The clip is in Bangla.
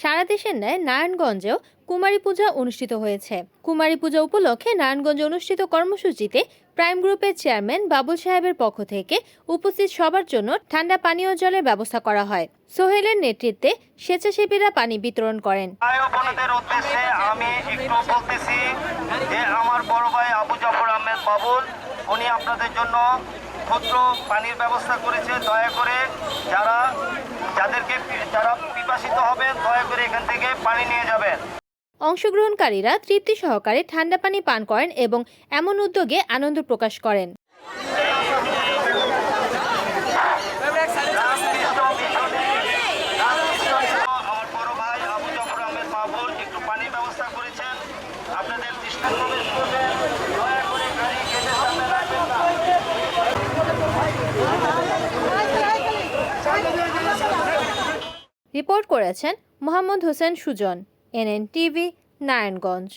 সারা দেশের ন্যায় নারায়ণগঞ্জেও কুমারী পূজা অনুষ্ঠিত হয়েছে। কুমারী পূজা উপলক্ষে নারায়ণগঞ্জে অনুষ্ঠিত কর্মসূচিতে প্রাইম গ্রুপের চেয়ারম্যান বাবুল সাহেবের পক্ষ থেকে উপস্থিত সবার জন্য ঠান্ডা পানীয় জলের ব্যবস্থা করা হয়। সোহেলের নেতৃত্বে স্বেচ্ছাসেবীরা পানি বিতরণ করেন। আমি একটু বলতেছি যে আমার বড় ভাই আবু জাফর আহমেদ বাবুল, উনি আপনাদের জন্য ক্ষুদ্র পানির ব্যবস্থা করেছে। দয়া করে যারা যাদেরকে যারা পিপাসিত হবেন, দয়া করে এখান থেকে পানি নিয়ে যাবেন। অংশগ্রহণকারীরা তৃপ্তি সহকারে ঠান্ডা পানি পান করেন এবং এমন উদ্যোগে আনন্দ প্রকাশ করেন আমার বড় ভাই আবু জাফর আহমেদ বাবুল একটু পানির ব্যবস্থা করেছেন আপনাদের দৃষ্টান্ত প্রবেশ করবেন দয়া করে গাড়ি গেটের সামনে রাখবেন না রিপোর্ট করেছেন মোহাম্মদ হোসেন সুজন এনএন টিভি নারায়ণগঞ্জ।